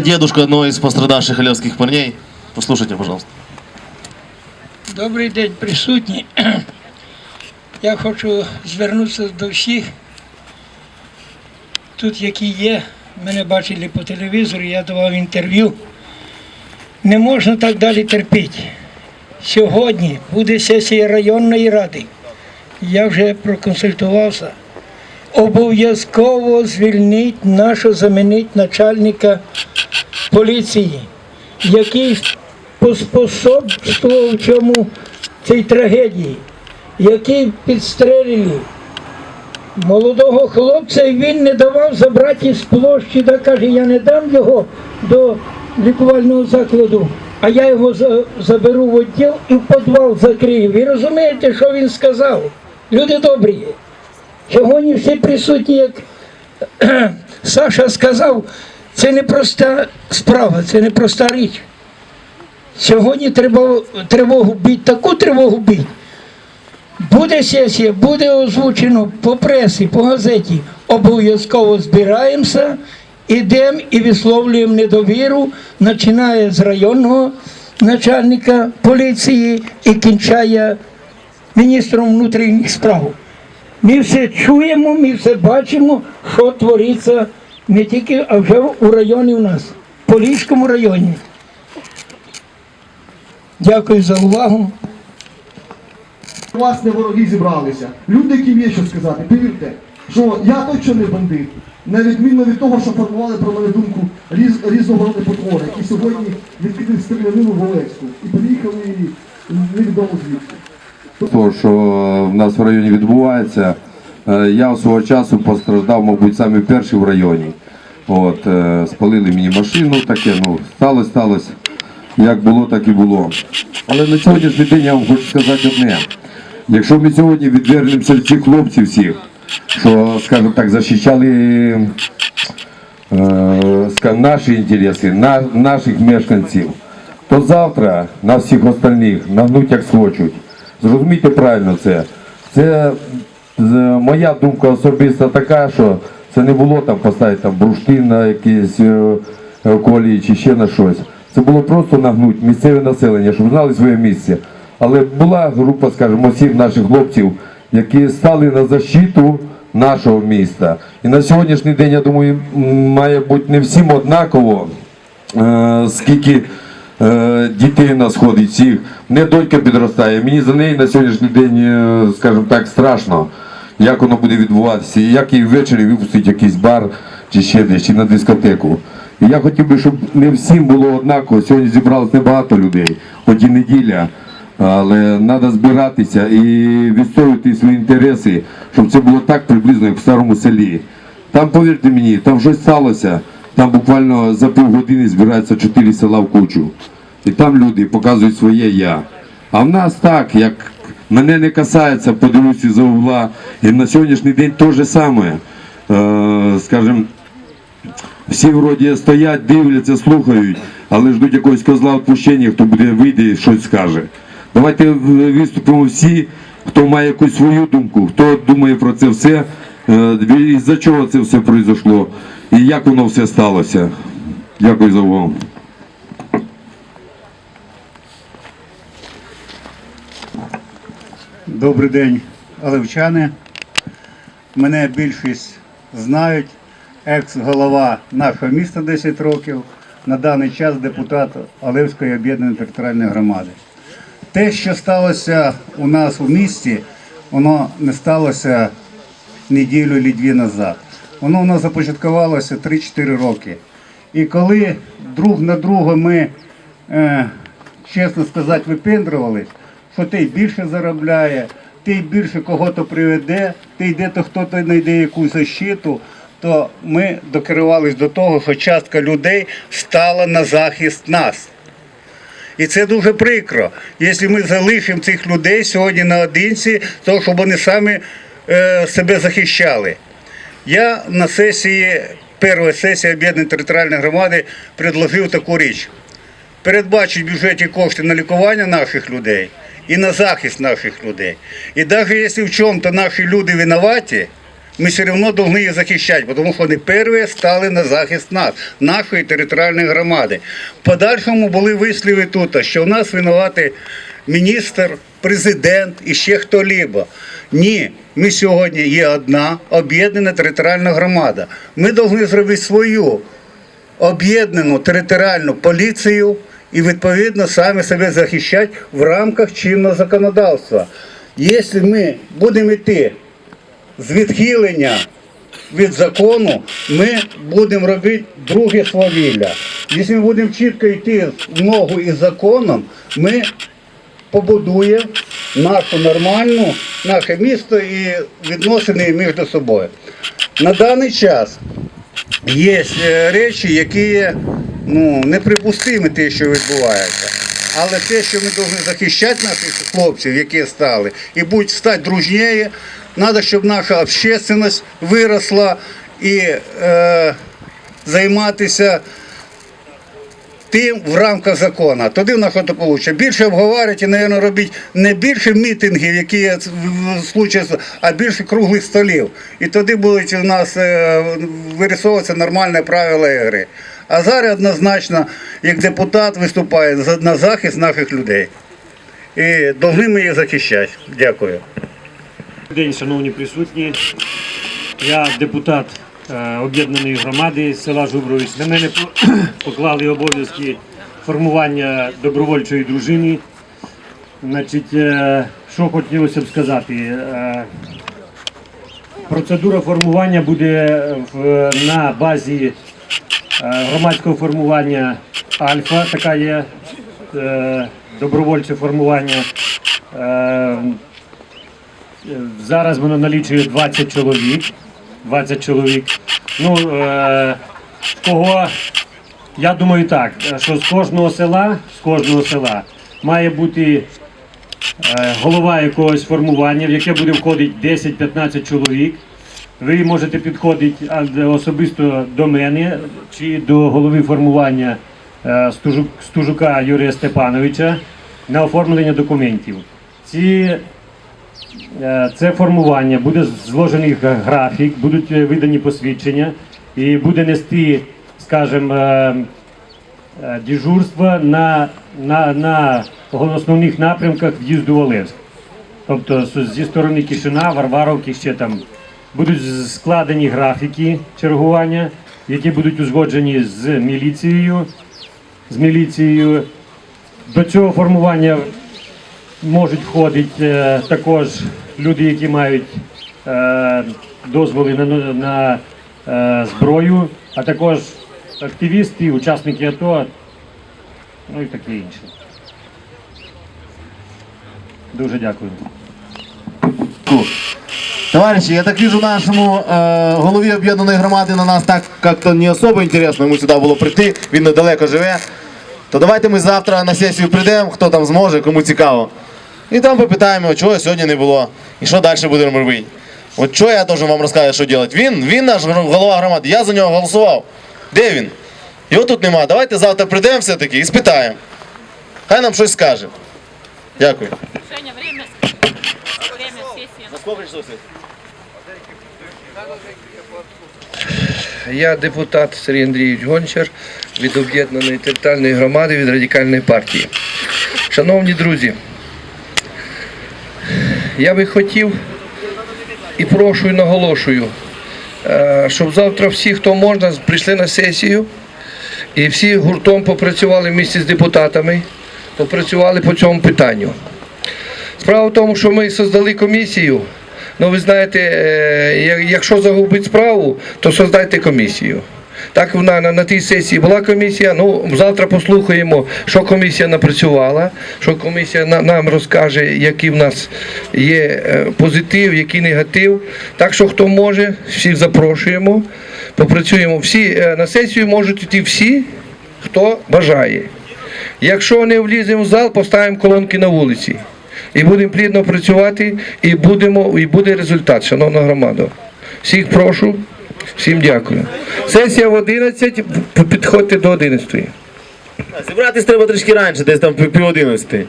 Дедушка одного из пострадавших олевских парней. Послушайте, пожалуйста. Добрий день, присутні. Я хочу звернутися до всіх, тут які є, мене бачили по телевізору, я давав інтерв'ю. Не можна так далі терпіти. Сьогодні буде сесія районної ради. Я вже проконсультувався. Обов'язково звільнить нашого замінить начальника поліції, який поспособствував цьому цій трагедії, який підстрелили молодого хлопця, і він не давав забрати з площі, та каже, я не дам його до лікувального закладу, а я його заберу в відділ і в підвал закрию. Ви розумієте, що він сказав? Люди добрі. Сьогодні всі присутні, як Саша сказав, це не проста справа, це не проста річ. Сьогодні треба тривогу бити, таку тривогу бити. Буде сесія, буде озвучено по пресі, по газеті. Обов'язково збираємося, ідемо і висловлюємо недовіру, починає з районного начальника поліції і кінчає міністром внутрішніх справ. Ми все чуємо, ми все бачимо, що твориться не тільки, а вже у районі у нас, в Поліському районі. Дякую за увагу. Власне, вороги зібралися. Люди, яким є що сказати, повірте, що я точно не бандит. На відміну від того, що формували про мене думку різ, різного потвори, які сьогодні відкрили стрілянину в Олевську і приїхали невідомо звідки. То, що в нас в районі відбувається, е, я свого часу постраждав, мабуть, саме перший в районі. От, е, спалили мені машину, таке, ну, сталося, сталося. Як було, так і було. Але на сьогоднішній день я вам хочу сказати одне. Якщо ми сьогодні відвернемося від цих хлопців всіх, що, скажімо так, захищали е, наші інтереси, на, наших мешканців, то завтра на всіх остальних нагнуть як схочуть. Зрозумійте правильно це. Це моя думка особиста така, що це не було там поставити там бурштин на якісь е, е, колії чи ще на щось. Це було просто нагнуть місцеве населення, щоб знали своє місце. Але була група, скажімо, осіб наших хлопців, які стали на защиту нашого міста. І на сьогоднішній день, я думаю, має бути не всім однаково, е, скільки дітей у нас ходить всіх. Не донька підростає. Мені за неї на сьогоднішній день, е, скажімо так, страшно, як воно буде відбуватися, і як її ввечері випустить якийсь бар чи ще десь, чи на дискотеку. І я хотів би, щоб не всім було однаково. Сьогодні зібралось небагато людей, хоч і неділя. Але треба збиратися і відстоювати свої інтереси, щоб це було так приблизно, як в старому селі. Там, повірте мені, там щось сталося. Там буквально за півгодини збираються чотири села в кучу. І там люди показують своє я. А в нас так, як мене не касається, подивлюся за угла. І на сьогоднішній день те же саме. Е, скажімо, всі вроді стоять, дивляться, слухають, але ждуть якогось козла відпущення, хто буде вийде і щось скаже. Давайте виступимо всі, хто має якусь свою думку, хто думає про це все, е, із-за чого це все пройшло і як воно все сталося. Дякую за увагу. Добрий день, оливчани. Мене більшість знають. Екс-голова нашого міста 10 років, на даний час депутат Оливської об'єднаної територіальної громади. Те, що сталося у нас у місті, воно не сталося неділю чи дві назад. Воно у нас започаткувалося 3-4 роки. І коли друг на друга ми, е, чесно сказати, випендрувались, що той більше заробляє, той більше кого-то приведе, той де то хто-то знайде якусь защиту, то ми докерувались до того, що частка людей стала на захист нас. І це дуже прикро. Якщо ми залишимо цих людей сьогодні наодинці, то щоб вони самі е, себе захищали. Я на сесії, першої сесії об'єднаної територіальної громади предложив таку річ. Передбачить в бюджеті кошти на лікування наших людей і на захист наших людей. І навіть якщо в чому-то наші люди винуваті, ми все одно повинні їх захищати, тому що вони перші стали на захист нас, нашої територіальної громади. В подальшому були висліви тут, що в нас винувати міністр, президент і ще хто-либо. Ні, ми сьогодні є одна об'єднана територіальна громада. Ми повинні зробити свою об'єднану територіальну поліцію і відповідно самі себе захищати в рамках чинного законодавства. Якщо ми будемо йти з відхилення від закону, ми будемо робити друге свавілля. Якщо ми будемо чітко йти в ногу із законом, ми побудуємо нашу нормальну, наше місто і відносини між собою. На даний час є е, речі, які ну, неприпустимі те, що відбувається. Але те, що ми повинні захищати наших хлопців, які стали, і будь стати дружніє, треба, щоб наша общественність виросла і е, займатися тим в рамках закону. Тоді в нас що вийде. Більше обговорювати, і, мабуть, робити не більше мітингів, які случаї, а більше круглих столів. І тоді будуть у нас е, вирисовуватися нормальні правила гри. А зараз однозначно, як депутат виступає на захист наших людей. І повинні ми їх захищати. Дякую. День, шановні присутні. Я депутат об'єднаної громади села Жубрович. На мене поклали обов'язки формування добровольчої дружини. Значить, е, що хотілося б сказати? Е, Процедура формування буде на базі е, громадського формування Альфа, така є е, добровольче формування. Е, Зараз воно налічує 20 чоловік. 20 чоловік. Ну, е, кого, я думаю так, що з кожного села, з кожного села має бути е, голова якогось формування, в яке буде входити 10-15 чоловік. Ви можете підходити особисто до мене чи до голови формування е, Стужук, Стужука Юрія Степановича на оформлення документів. Ці Е, Це формування, буде зложений графік, будуть е, видані посвідчення і буде нести, скажімо, е, е, дежурство на, на, на основних напрямках в'їзду в Олевськ. Тобто зі сторони Кишина, Варваровки ще там будуть складені графіки чергування, які будуть узгоджені з міліцією. З міліцією. До цього формування можуть входити е, також люди, які мають е, дозволи на, е, зброю, а також активісти, учасники АТО, ну і таке інше. Дуже дякую. Товарищи, я так вижу нашему э, голові об'єднаної громади на нас так как-то не особо інтересно йому сюди було прийти, він недалеко живе. То давайте ми завтра на сесію прийдемо, хто там зможе, кому цікаво. І там попитаємо, чого сьогодні не було, і що далі будемо робити. От що я должен вам розказати, що робити. Він, він наш голова громади, я за нього голосував. Де він? Його тут нема. Давайте завтра прийдемо все-таки і спитаємо. Хай нам щось скаже. Дякую. Женя, время, время сессии. Я депутат Сергій Андрійович Гончар від об'єднаної територіальної громади від радикальної партії. Шановні друзі, я би хотів і прошу і наголошую, е, щоб завтра всі, хто можна, прийшли на сесію і всі гуртом попрацювали в місті з депутатами, попрацювали по цьому питанню. Справа в тому, що ми создали комісію. Ну, ви знаєте, е, якщо загубить справу, то создайте комісію. Так на, на, на тій сесії була комісія. Ну завтра послухаємо, що комісія напрацювала, що комісія на, нам розкаже, який в нас є е, позитив, який негатив. Так що хто може, всіх запрошуємо, попрацюємо. Всі е, на сесію можуть йти всі, хто бажає. Якщо не вліземо в зал, поставимо колонки на вулиці. І будемо плідно працювати, і будемо, і буде результат, шановна громада. Всіх прошу, всім дякую. Сесія в 11, підходьте до 11. Зібратись треба трішки раніше, десь там пів одинадцяти.